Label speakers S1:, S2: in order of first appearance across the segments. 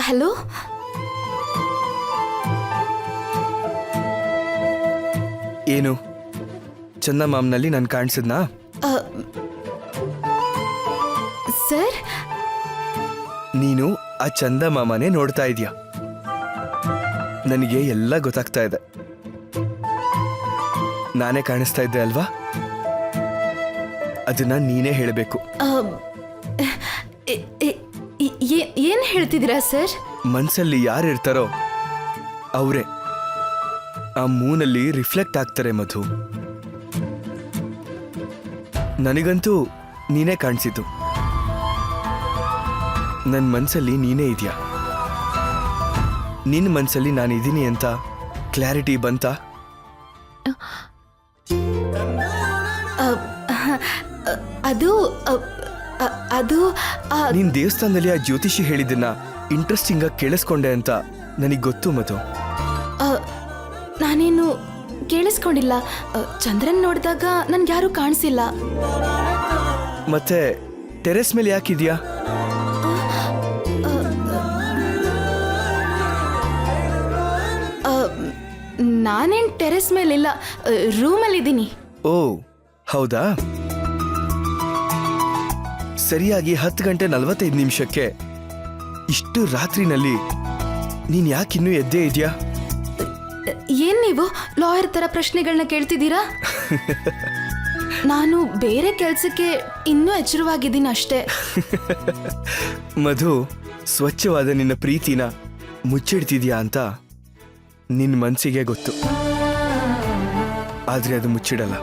S1: Hello?
S2: ಏನು? ಚಂದಮಾಮ್ನಲ್ಲಿ ನಾನು ಕಾಣಿಸಿದ್ನಾ?
S1: Sir?
S2: ನೀನು ಆ ಚಂದಮಾಮನೇ ನೋಡ್ತಾ ಇದೀಯ? ನನಗೆ ಎಲ್ಲ ಗೊತ್ತಾಗ್ತಾ ಇದೆ. ನಾನೇ ಕಾಣಿಸ್ತಾ ಇದ್ದೆ ಅಲ್ವಾ? ಅದನ್ನ ನೀನೇ ಹೇಳಬೇಕು.
S1: ಏನ್ ಹೇಳ್ತಿದ್ದೀರಾ ಸರ್?
S2: ಮನ್ಸಲ್ಲಿ ಯಾರು ಇರ್ತಾರೋ ಅವರೇ. ಆ ಮೂನಲ್ಲಿ ರಿಫ್ಲೆಕ್ಟ್ ಆಗ್ತಾರೆ ಮಧು. ನನಗಂತೂ ನೀನೇ ಕಾಣಿಸಿತು ನನ್ನ ಮನಸ್ಸಲ್ಲಿ ನೀನೇ ಇದೆಯಾ? ನಿನ್ನ ಮನ್ಸಲ್ಲಿ ನಾನಿದ್ದೀನಿ ಅಂತ ಕ್ಲಾರಿಟಿ ಬಂತಾ?
S1: ಅದು ಅ, ಅ, ಅದು ಆ,
S2: ನೀನ್ ದೇವಸ್ಥಾನದಲ್ಲಿ ಆ ಜ್ಯೋತಿಷಿ ಹೇಳಿದ್ದನ್ನ ಇಂಟ್ರೆಸ್ಟಿಂಗ್ ಆಗಿ ಕೇಳಿಸ್ಕೊಂಡೆ ಅಂತ ನನಗ್ ಗೊತ್ತು
S1: ಮತ್ತು ನಾನೇನು ಕೇಳಿಸ್ಕೊಂಡಿಲ್ಲ. ಚಂದ್ರನ್ ನೋಡಿದಾಗ ನನ್ಗೆ ಯಾರು ಕಾಣಿಸಿಲ್ಲ.
S2: ಮತ್ತೆ ಟೆರೆಸ್ ಮೇಲೆ ಯಾಕಿದ್ಯಾ
S1: ನಾನೇನ್ ಟೆರೆಸ್ ಮೇಲಿಲ್ಲ ರೂಮಲ್ಲಿದ್ದೀನಿ.
S2: ಓ ಹೌದಾ? ಸರಿಯಾಗಿ ಹತ್ತು ಗಂಟೆ ನಲವತ್ತೈದು ನಿಮಿಷಕ್ಕೆ. ಇಷ್ಟು ರಾತ್ರಿನಲ್ಲಿ ನೀನ್ ಯಾಕಿನ್ನೂ ಎದ್ದೇ ಇದೆಯಾ?
S1: ಏನ್ ನೀವು? ಲಾಯರ್ ತರ ಪ್ರಶ್ನೆಗಳನ್ನ ಕೇಳ್ತಿದ್ದೀರಾ? ನಾನು ಬೇರೆ ಕೆಲಸಕ್ಕೆ ಇನ್ನೂ ಎಚ್ಚರವಾಗಿದ್ದೀನಿ ಅಷ್ಟೇ.
S2: ಮಧು ಸ್ವಚ್ಛವಾದ ನಿನ್ನ ಪ್ರೀತಿನ ಮುಚ್ಚಿಡ್ತಿದ್ಯಾ ಅಂತ ನಿನ್ನ ಮನಸ್ಸಿಗೆ ಗೊತ್ತು. ಆದ್ರೆ ಅದು ಮುಚ್ಚಿಡಲ್ಲ.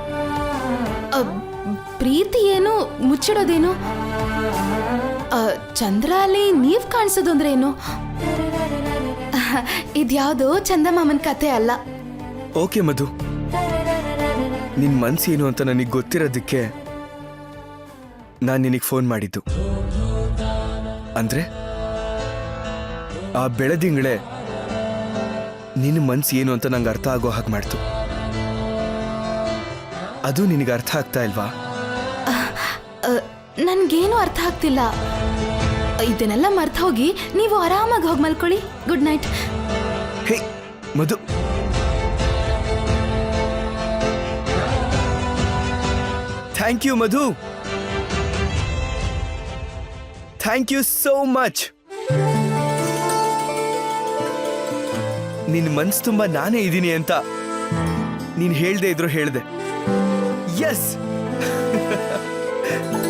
S1: ಪ್ರೀತಿ ಏನು? ಮುಚ್ಚಿಡೋದೇನು? ಚಂದ್ರ ಅಲ್ಲಿ ನೀವ್ ಕಾಣಿಸೋದು ಅಂದ್ರೆ ಏನು? ಇದ್ಯಾವುದು ಚಂದಮಾಮನ್ ಕತೆ ಅಲ್ಲ.
S2: ಓಕೆ, ಮಧು. ನಿನ್ ಮನ್ಸೇನು ಅಂತ ನನಗೆ ಗೊತ್ತಿರೋದಕ್ಕೆ ನಾನು ನಿನಗೆ ಫೋನ್ ಮಾಡಿದ್ದು. ಅಂದ್ರೆ, ಆ ಬೆಳದಿಂಗಳೇ ನಿನ್ನ ಮನ್ಸು ಏನು ಅಂತ ನಂಗೆ ಅರ್ಥ ಆಗೋ ಹಾಗೆ ಮಾಡ್ತು. ಅದು ನಿನಗೆ ಅರ್ಥ ಆಗ್ತಾ ಇಲ್ವಾ?
S1: ನನ್ಗೇನು ಅರ್ಥ ಆಗ್ತಿಲ್ಲ. ಇದನ್ನೆಲ್ಲ ಮರ್ತ ಹೋಗಿ ನೀವು ಆರಾಮಾಗಿ ಹೋಗಿ ಮಲ್ಕೊಳ್ಳಿ. Good night
S2: hey Madhu. Thank you Madhu. Thank you so much ನಿನ್ ಮನ್ಸು ತುಂಬ ನಾನೇ ಇದ್ದೀನಿ ಅಂತ ನೀನ್ ಹೇಳ್ದೆ ಇದ್ರು ಹೇಳ್ದೆ. Yes!